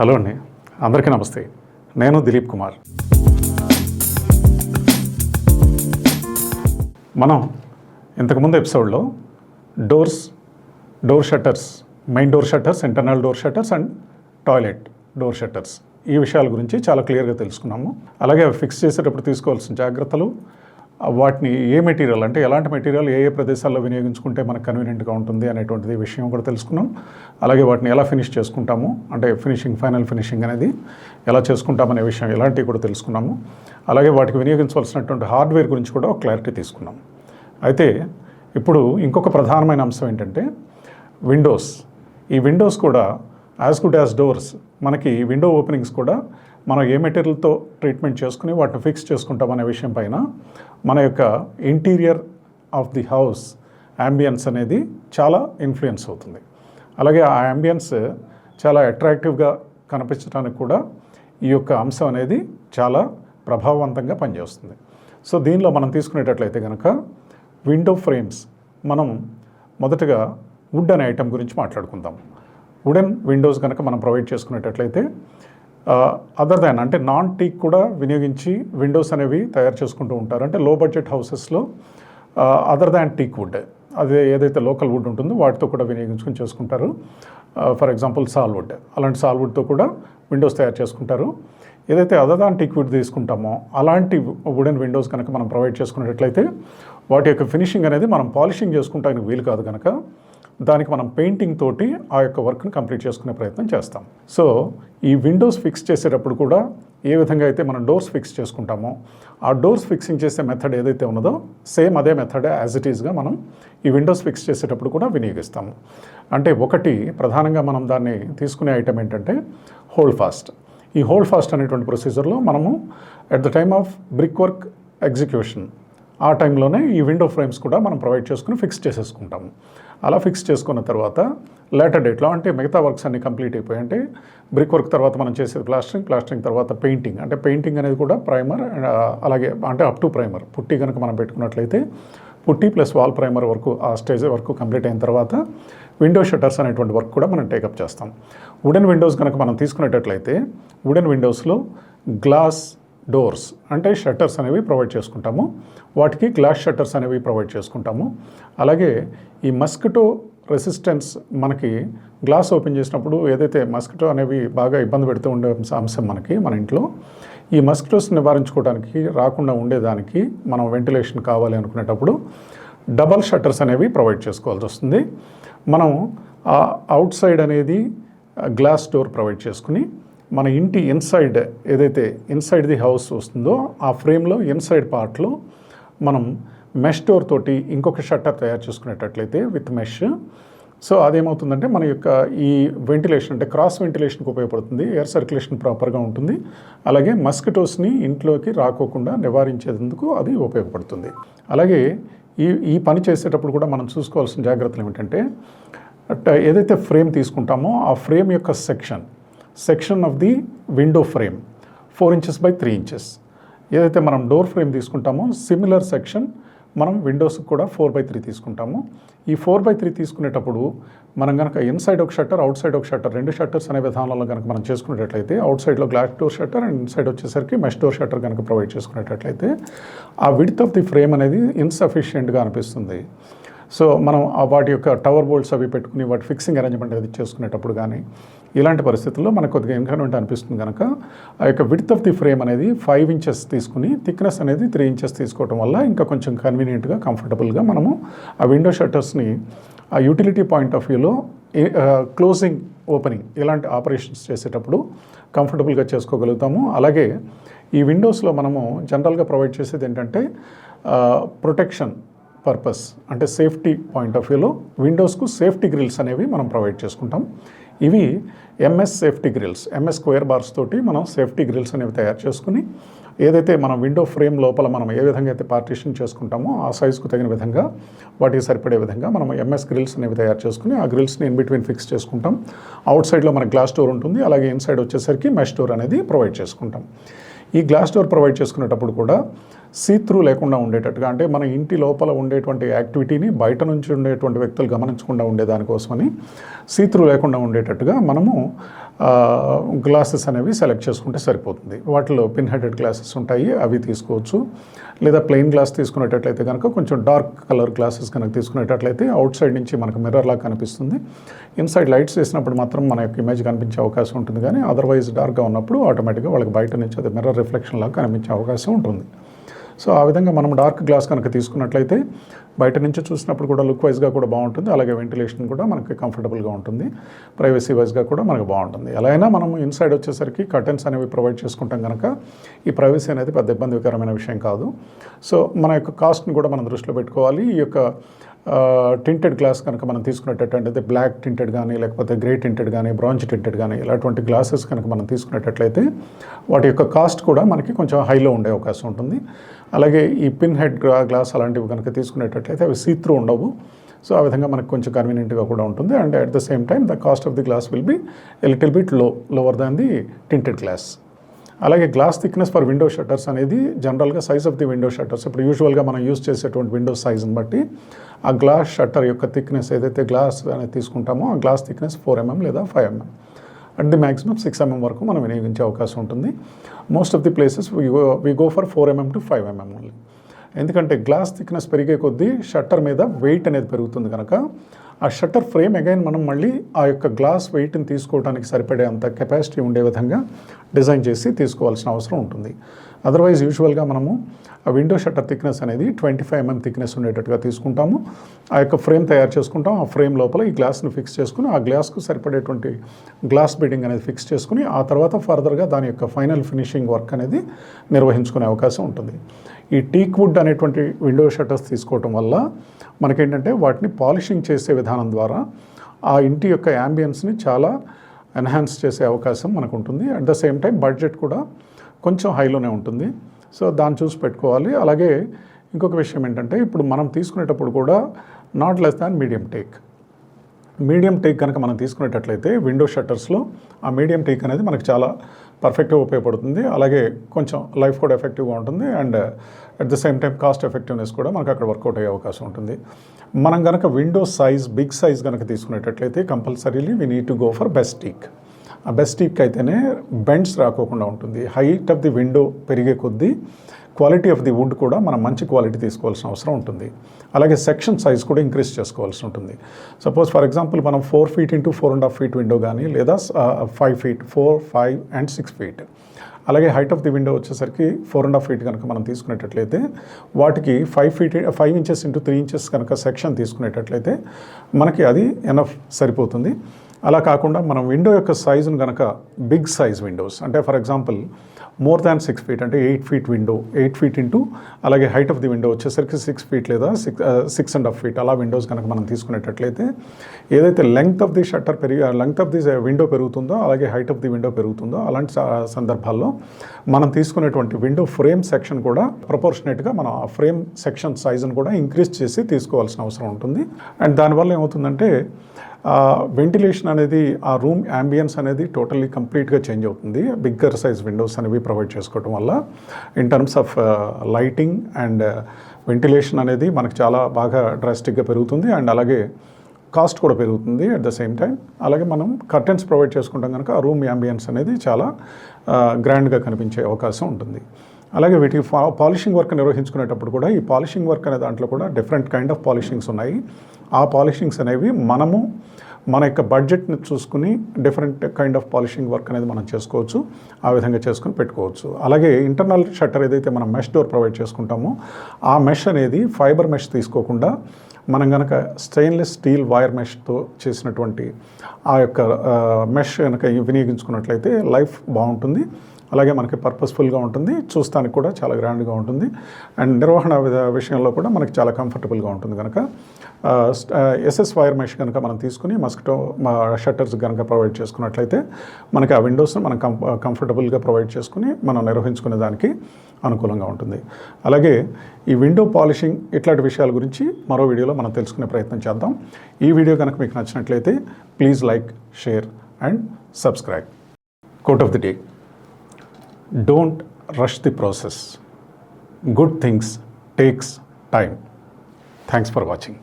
Hello అండి. అందరికీ నమస్తే. నేను దిలీప్ కుమార్. మనం ఇంతకుముందు ఎపిసోడ్లో doors door shutters main door shutters internal door shutters and toilet door shutters ఈ విషయాల గురించి చాలా క్లియర్గా తెలుసుకున్నాము. అలాగే అవి ఫిక్స్ చేసేటప్పుడు తీసుకోవాల్సిన జాగ్రత్తలు వాటిని ఏ మెటీరియల్ అంటే ఎలాంటి మెటీరియల్ ఏ ఏ ప్రదేశాల్లో వినియోగించుకుంటే మనకు కన్వీనియంట్గా ఉంటుంది అనేటువంటిది విషయం కూడా తెలుసుకున్నాం. అలాగే వాటిని ఎలా ఫినిష్ చేసుకుంటాము అంటే ఫినిషింగ్ ఫైనల్ ఫినిషింగ్ అనేది ఎలా చేసుకుంటామనే విషయం ఇలాంటివి కూడా తెలుసుకున్నాము. అలాగే వాటికి వినియోగించవలసినటువంటి హార్డ్వేర్ గురించి కూడా ఒక క్లారిటీ తీసుకున్నాం. అయితే ఇప్పుడు ఇంకొక ప్రధానమైన అంశం ఏంటంటే విండోస్. ఈ విండోస్ కూడా యాజ్ గుడ్ యాజ్ డోర్స్ మనకి విండో ఓపెనింగ్స్ కూడా మనం ఏ మెటీరియల్తో ట్రీట్మెంట్ చేసుకుని వాటిని ఫిక్స్ చేసుకుంటాం అనే విషయం పైన మన యొక్క interior of the house ambience అనేది చాలా ఇన్ఫ్లుయెన్స్ అవుతుంది. అలాగే ఆ అంబియన్స్ చాలా అట్రాక్టివ్గా కనిపించడానికి కూడా ఈ యొక్క అంశం అనేది చాలా ప్రభావవంతంగా పనిచేస్తుంది. సో దీనిలో మనం తీసుకునేటట్లయితే కనుక విండో ఫ్రేమ్స్ మనం మొదటగా వుడ్ అనే ఐటెం గురించి మాట్లాడుకుందాం. వుడెన్ విండోస్ కనుక మనం ప్రొవైడ్ చేసుకునేటట్లయితే అదర్ దాన్ అంటే నాన్ టీక్ కూడా వినియోగించి విండోస్ అనేవి తయారు చేసుకుంటూ ఉంటారు. అంటే లో బడ్జెట్ హౌసెస్లో అదర్ దాన్ టీక్ వుడ్ అదే ఏదైతే లోకల్ వుడ్ ఉంటుందో వాటితో కూడా వినియోగించుకుని చేసుకుంటారు. ఫర్ ఎగ్జాంపుల్ సాల్వుడ్ అలాంటి సాల్వుడ్తో కూడా విండోస్ తయారు చేసుకుంటారు. ఏదైతే అదర్ దాన్ టీక్ వుడ్ తీసుకుంటామో అలాంటి వుడెన్ విండోస్ కనుక మనం ప్రొవైడ్ చేసుకున్నట్లయితే వాటి యొక్క ఫినిషింగ్ అనేది మనం పాలిషింగ్ చేసుకుంటానికి వీలు కాదు కనుక దానికి మనం పెయింటింగ్ తోటి ఆ యొక్క వర్క్ని కంప్లీట్ చేసుకునే ప్రయత్నం చేస్తాం. సో ఈ విండోస్ ఫిక్స్ చేసేటప్పుడు కూడా ఏ విధంగా అయితే మనం డోర్స్ ఫిక్స్ చేసుకుంటామో ఆ డోర్స్ ఫిక్సింగ్ చేసే మెథడ్ ఏదైతే ఉన్నదో సేమ్ అదే మెథడ్ యాజ్ ఇట్ ఈస్గా మనం ఈ విండోస్ ఫిక్స్ చేసేటప్పుడు కూడా వినియోగిస్తాము. అంటే ఒకటి ప్రధానంగా మనం దాన్ని తీసుకునే ఐటమ్ ఏంటంటే హోల్డ్ ఫాస్ట్ ఈ హోల్డ్ ఫాస్ట్ అనేటువంటి ప్రొసీజర్లో మనము at the time of brick work execution ఆ టైంలోనే ఈ విండో ఫ్రేమ్స్ కూడా మనం ప్రొవైడ్ చేసుకుని ఫిక్స్ చేసేసుకుంటాము. అలా ఫిక్స్ చేసుకున్న తర్వాత లేటర్ డేట్లో అంటే మిగతా వర్క్స్ అన్ని కంప్లీట్ అయిపోయి అంటే బ్రిక్ వర్క్ తర్వాత మనం చేసేది ప్లాస్టరింగ్ ప్లాస్టరింగ్ తర్వాత పెయింటింగ్ అంటే పెయింటింగ్ అనేది కూడా ప్రైమర్ అలాగే అంటే అప్ టు ప్రైమర్ పుట్టి కనుక మనం పెట్టుకున్నట్లయితే పుట్టి ప్లస్ వాల్ ప్రైమర్ వరకు ఆ స్టేజ్ వరకు కంప్లీట్ అయిన తర్వాత విండో షట్టర్స్ అనేటువంటి వర్క్ కూడా మనం టేకప్ చేస్తాం. వుడెన్ విండోస్ కనుక మనం తీసుకునేటట్లయితే వుడెన్ విండోస్లో గ్లాస్ డోర్స్ అంటే షట్టర్స్ అనేవి ప్రొవైడ్ చేసుకుంటాము. వాటికి గ్లాస్ షట్టర్స్ అనేవి ప్రొవైడ్ చేసుకుంటాము. అలాగే ఈ మస్కిటో రెసిస్టెన్స్ మనకి గ్లాస్ ఓపెన్ చేసినప్పుడు ఏదైతే మస్కిటో అనేవి బాగా ఇబ్బంది పెడుతూ ఉండే అంశం మనకి మన ఇంట్లో ఈ మస్కిటోస్ నివారించుకోవడానికి రాకుండా ఉండేదానికి మనం వెంటిలేషన్ కావాలి అనుకునేటప్పుడు డబల్ షట్టర్స్ అనేవి ప్రొవైడ్ చేసుకోవాల్సి వస్తుంది. మనం అవుట్ సైడ్ అనేది గ్లాస్ డోర్ ప్రొవైడ్ చేసుకుని మన ఇంటి ఇన్సైడ్ ఏదైతే ఇన్సైడ్ ది హౌస్ వస్తుందో ఆ ఫ్రేమ్లో ఇన్సైడ్ పార్ట్లో మనం మెష్ డోర్ తోటి ఇంకొక షట్టర్ తయారు చేసుకునేటట్లయితే విత్ మెష్ సో అదేమవుతుందంటే మన యొక్క ఈ వెంటిలేషన్ అంటే క్రాస్ వెంటిలేషన్కి ఉపయోగపడుతుంది ఎయిర్ సర్క్యులేషన్ ప్రాపర్గా ఉంటుంది. అలాగే మస్కిటోస్ని ఇంట్లోకి రాకోకుండా నివారించేందుకు అది ఉపయోగపడుతుంది. అలాగే ఈ ఈ పని చేసేటప్పుడు కూడా మనం చూసుకోవాల్సిన జాగ్రత్తలు ఏమిటంటే అట్ ఏదైతే ఫ్రేమ్ తీసుకుంటామో ఆ ఫ్రేమ్ యొక్క section section of the window frame four inches by three inches ఏదైతే మనం డోర్ ఫ్రేమ్ తీసుకుంటామో సిమిలర్ సెక్షన్ మనం విండోస్కి కూడా ఫోర్ బై త్రీ తీసుకుంటాము. ఈ ఫోర్ బై త్రీ తీసుకునేటప్పుడు మనం కనుక ఇన్సైడ్ ఒక షట్టర్ అవుట్ సైడ్ ఒక షట్టర్ రెండు షట్టర్స్ అనే విధానంలో కనుక మనం చేసుకునేటట్లయితే అవుట్ సైడ్లో glass door shutter and inside వచ్చేసరికి మెష్ డోర్ షట్టర్ కనుక ప్రొవైడ్ చేసుకునేటట్లయితే ఆ విడ్త్ ఆఫ్ ది ఫ్రేమ్ అనేది ఇన్సఫిషియెంట్గా అనిపిస్తుంది. సో మనం ఆ వాటి యొక్క టవర్ బోల్ట్స్ అవి పెట్టుకుని వాటి ఫిక్సింగ్ అరేంజ్మెంట్ అది చేసుకునేటప్పుడు కానీ ఇలాంటి పరిస్థితుల్లో మనకు కొద్దిగా ఇన్కన్వెంట్ అనిపిస్తుంది కనుక ఆ యొక్క విడ్త్ ఆఫ్ ది ఫ్రేమ్ అనేది ఫైవ్ ఇంచెస్ తీసుకుని థిక్నెస్ అనేది త్రీ ఇంచెస్ తీసుకోవడం వల్ల ఇంకా కొంచెం కన్వీనియంట్గా కంఫర్టబుల్గా మనము ఆ విండో షట్టర్స్ని ఆ యూటిలిటీ పాయింట్ ఆఫ్ వ్యూలో క్లోజింగ్ ఓపెనింగ్ ఇలాంటి ఆపరేషన్స్ చేసేటప్పుడు కంఫర్టబుల్గా చేసుకోగలుగుతాము. అలాగే ఈ విండోస్లో మనము జనరల్గా ప్రొవైడ్ చేసేది ఏంటంటే ప్రొటెక్షన్ పర్పస్ అంటే సేఫ్టీ పాయింట్ ఆఫ్ వ్యూలో విండోస్కు సేఫ్టీ గ్రిల్స్ అనేవి మనం ప్రొవైడ్ చేసుకుంటాం. ఇవి MS safety grills MS square bars తోటి మనం సేఫ్టీ గ్రిల్స్ అనేవి తయారు చేసుకుని ఏదైతే మనం విండో ఫ్రేమ్ లోపల మనం ఏ విధంగా అయితే పార్టీషన్ చేసుకుంటామో ఆ సైజుకు తగిన విధంగా వాటికి సరిపడే విధంగా మనం ఎంఎస్ గ్రిల్స్ అనేవి తయారు చేసుకుని ఆ గ్రిల్స్ని ఇన్ బిట్వీన్ ఫిక్స్ చేసుకుంటాం. అవుట్ సైడ్లో మనకి గ్లాస్ డోర్ ఉంటుంది. అలాగే ఇన్సైడ్ వచ్చేసరికి మెష్ డోర్ అనేది ప్రొవైడ్ చేసుకుంటాం. ఈ గ్లాస్ డోర్ ప్రొవైడ్ చేసుకునేటప్పుడు కూడా సీత్రూ లేకుండా ఉండేటట్టుగా అంటే మన ఇంటి లోపల ఉండేటువంటి యాక్టివిటీని బయట నుంచి ఉండేటువంటి వ్యక్తులు గమనించకుండా ఉండేదానికోసమని సీత్రూ లేకుండా ఉండేటట్టుగా మనము గ్లాసెస్ అనేవి సెలెక్ట్ చేసుకుంటే సరిపోతుంది. వాటిలో పిన్ హెడెడ్ గ్లాసెస్ ఉంటాయి అవి తీసుకోవచ్చు. లేదా ప్లెయిన్ గ్లాస్ తీసుకునేటట్లయితే కనుక కొంచెం డార్క్ కలర్ గ్లాసెస్ కనుక తీసుకునేటట్లయితే అవుట్ సైడ్ నుంచి మనకు మిర్రర్ లాగా కనిపిస్తుంది. ఇన్సైడ్ లైట్స్ వేసినప్పుడు మాత్రం మన యొక్క ఇమేజ్ కనిపించే అవకాశం ఉంటుంది. కానీ అదర్వైజ్ డార్క్గా ఉన్నప్పుడు ఆటోమేటిక్గా వాళ్ళకి బయట నుంచి అది మిర్రర్ రిఫ్లెక్షన్ లాగా కనిపించే అవకాశం ఉంటుంది. సో ఆ విధంగా మనం డార్క్ గ్లాస్ కనుక తీసుకున్నట్లయితే బయట నుంచి చూసినప్పుడు కూడా లుక్ వైజ్గా కూడా బాగుంటుంది. అలాగే వెంటిలేషన్ కూడా మనకి కంఫర్టబుల్గా ఉంటుంది. ప్రైవసీ వైజ్గా కూడా మనకు బాగుంటుంది. ఎలా అయినా మనం ఇన్సైడ్ వచ్చేసరికి కర్టెన్స్ అనేవి ప్రొవైడ్ చేసుకుంటాం కనుక ఈ ప్రైవసీ అనేది పెద్ద ఇబ్బందికరమైన విషయం కాదు. సో మన యొక్క కాస్ట్ని కూడా మనం దృష్టిలో పెట్టుకోవాలి. ఈ యొక్క టింటెడ్ గ్లాస్ కనుక మనం తీసుకునేటట్టయితే బ్లాక్ టింటెడ్ కానీ లేకపోతే గ్రే టింటెడ్ కానీ బ్రాంజ్ టింటెడ్ కానీ ఇలాంటి గ్లాసెస్ కనుక మనం తీసుకునేటట్లయితే వాటి యొక్క కాస్ట్ కూడా మనకి కొంచెం హైలో ఉండే అవకాశం ఉంటుంది. అలాగే ఈ పిన్ హెడ్ గ్లాస్ అలాంటివి కనుక తీసుకునేటట్లయితే అవి సీత్రూ ఉండవు. సో ఆ విధంగా మనకు కొంచెం కన్వీనియంట్గా కూడా ఉంటుంది. And at the same time the cost of the glass will be little బిట్లో lower than the tinted glass అలాగే glass thickness for window shutters అనేది జనరల్గా size of the window shutters ఇప్పుడు యూజువల్గా మనం యూజ్ చేసేటువంటి విండో సైజ్ని బట్టి ఆ గ్లాస్ షట్టర్ యొక్క థిక్నెస్ ఏదైతే గ్లాస్ అనేది తీసుకుంటామో ఆ గ్లాస్ థిక్నెస్ ఫోర్ ఎంఎం లేదా five mm at the maximum six mm వరకు మనం వినియోగించే అవకాశం ఉంటుంది. Most of the places we go for four mm to five mm only ఎందుకంటే గ్లాస్ థిక్నెస్ పెరిగే కొద్దీ షట్టర్ మీద వెయిట్ అనేది పెరుగుతుంది కనుక ఆ షట్టర్ ఫ్రేమ్ అగైన్ మనం మళ్ళీ ఆ యొక్క గ్లాస్ వెయిట్ని తీసుకోవడానికి సరిపడే అంత కెపాసిటీ ఉండే విధంగా డిజైన్ చేసి తీసుకోవాల్సిన అవసరం ఉంటుంది. అదర్వైజ్ యూజువల్గా మనము ఆ విండో షట్టర్ థిక్నెస్ అనేది ట్వంటీ ఫైవ్ ఎంఎం థిక్నెస్ ఉండేటట్టుగా తీసుకుంటాము. ఆ యొక్క ఫ్రేమ్ తయారు చేసుకుంటాం. ఆ ఫ్రేమ్ లోపల ఈ గ్లాస్ని ఫిక్స్ చేసుకుని ఆ గ్లాస్కు సరిపడేటువంటి గ్లాస్ బీడింగ్ అనేది ఫిక్స్ చేసుకుని ఆ తర్వాత ఫర్దర్గా దాని యొక్క ఫైనల్ ఫినిషింగ్ వర్క్ అనేది నిర్వహించుకునే అవకాశం ఉంటుంది. ఈ టీక్ వుడ్ అనేటువంటి విండో షట్టర్స్ తీసుకోవటం వల్ల మనకేంటంటే వాటిని పాలిషింగ్ చేసే విధానం ద్వారా ఆ ఇంటి యొక్క యాంబియన్స్ని చాలా ఎన్హాన్స్ చేసే అవకాశం మనకు ఉంటుంది at the same time budget కూడా కొంచెం హైలోనే ఉంటుంది. సో దాన్ని చూసి పెట్టుకోవాలి. అలాగే ఇంకొక విషయం ఏంటంటే ఇప్పుడు మనం తీసుకునేటప్పుడు కూడా not less than medium teak medium teak కనుక మనం తీసుకునేటట్లయితే విండో షట్టర్స్లో ఆ మీడియం టేక్ అనేది మనకు చాలా పర్ఫెక్ట్గా ఉపయోగపడుతుంది. అలాగే కొంచెం లైఫ్ కూడా ఎఫెక్టివ్గా ఉంటుంది. And at the same time cost effectiveness కూడా మనకు అక్కడ వర్కౌట్ అయ్యే అవకాశం ఉంటుంది. మనం కనుక విండో సైజ్ బిగ్ సైజ్ కనుక తీసుకునేటట్లయితే compulsorily we need to go for best teak ఆ బెస్ట్ టీక్ అయితేనే బెండ్స్ రాకోకుండా ఉంటుంది. హైట్ ఆఫ్ ది విండో పెరిగే కొద్దీ క్వాలిటీ ఆఫ్ ది వుడ్ కూడా మనం మంచి క్వాలిటీ తీసుకోవాల్సిన అవసరం ఉంటుంది. అలాగే సెక్షన్ సైజ్ కూడా ఇంక్రీజ్ చేసుకోవాల్సి ఉంటుంది. సపోజ్ ఫర్ ఎగ్జాంపుల్ మనం four feet into four and half feet window కానీ లేదా five feet four five and six feet. అలాగే హైట్ ఆఫ్ ది విండో వచ్చేసరికి ఫోర్ అండ్ హాఫ్ ఫీట్ కనుక మనం తీసుకునేటట్లయితే వాటికి five feet five inches into three inches కనుక సెక్షన్ తీసుకునేటట్లయితే మనకి అది ఎనఫ్ సరిపోతుంది. అలా కాకుండా మనం విండో యొక్క సైజును కనుక బిగ్ సైజ్ విండోస్ అంటే for example more than six feet అంటే eight feet window eight feet into అలాగే హైట్ ఆఫ్ ది విండో వచ్చేసరికి సిక్స్ ఫీట్ లేదా six six and half feet అలా విండోస్ కనుక మనం తీసుకునేటట్లయితే ఏదైతే లెంగ్త్ ఆఫ్ ది షట్టర్ పెరిగి లెంగ్త్ ఆఫ్ ది విండో పెరుగుతుందో అలాగే హైట్ ఆఫ్ ది విండో పెరుగుతుందో అలాంటి సందర్భాల్లో మనం తీసుకునేటువంటి విండో ఫ్రేమ్ సెక్షన్ కూడా ప్రపోర్షనేట్గా మనం ఆ ఫ్రేమ్ సెక్షన్ సైజును కూడా ఇంక్రీజ్ చేసి తీసుకోవాల్సిన అవసరం ఉంటుంది. అండ్ దానివల్ల ఏమవుతుందంటే వెంటిలేషన్ అనేది ఆ రూమ్ యాంబియన్స్ అనేది టోటల్లీ కంప్లీట్గా చేంజ్ అవుతుంది. బిగ్గర్ సైజ్ విండోస్ అనేవి ప్రొవైడ్ చేసుకోవడం వల్ల in terms of lighting and ventilation అనేది మనకు చాలా బాగా డ్రాస్టిక్గా పెరుగుతుంది. అండ్ అలాగే కాస్ట్ కూడా పెరుగుతుంది అట్ ద సేమ్ టైం అలాగే మనం కర్టెన్స్ ప్రొవైడ్ చేసుకుంటాం కనుక ఆ రూమ్ యాంబియన్స్ అనేది చాలా గ్రాండ్గా కనిపించే అవకాశం ఉంటుంది. అలాగే వీటికి పాలిషింగ్ వర్క్ నిర్వహించుకునేటప్పుడు కూడా ఈ పాలిషింగ్ వర్క్ అనే దాంట్లో కూడా డిఫరెంట్ కైండ్ ఆఫ్ పాలిషింగ్స్ ఉన్నాయి. ఆ పాలిషింగ్స్ అనేవి మనము మన యొక్క బడ్జెట్ని చూసుకుని different kind of polishing work అనేది మనం చేసుకోవచ్చు ఆ విధంగా చేసుకుని పెట్టుకోవచ్చు. అలాగే ఇంటర్నల్ షట్టర్ ఏదైతే మనం మెష్ డోర్ ప్రొవైడ్ చేసుకుంటామో ఆ మెష్ అనేది ఫైబర్ మెష్ తీసుకోకుండా మనం కనుక స్టెయిన్లెస్ స్టీల్ వైర్ మెష్తో చేసినటువంటి ఆ యొక్క మెష్ కనుక వినియోగించుకున్నట్లయితే లైఫ్ బాగుంటుంది. అలాగే మనకి పర్పస్ఫుల్గా ఉంటుంది. చూస్తానికి కూడా చాలా గ్రాండ్గా ఉంటుంది. అండ్ నిర్వహణ విషయంలో కూడా మనకి చాలా కంఫర్టబుల్గా ఉంటుంది కనుక ఎస్ఎస్ వైర్ మెష్ కనుక మనం తీసుకుని మస్కిటో మా షట్టర్స్ కనుక ప్రొవైడ్ చేసుకున్నట్లయితే మనకి ఆ విండోస్ను మనం కం కంఫర్టబుల్గా ప్రొవైడ్ చేసుకుని మనం నిర్వహించుకునే దానికి అనుకూలంగా ఉంటుంది. అలాగే ఈ విండో పాలిషింగ్ ఇట్లాంటి విషయాల గురించి మరో వీడియోలో మనం తెలుసుకునే ప్రయత్నం చేద్దాం. ఈ వీడియో కనుక మీకు నచ్చినట్లయితే please like share and subscribe. Quote of the day. don't rush the process. Good things takes time. Thanks for watching.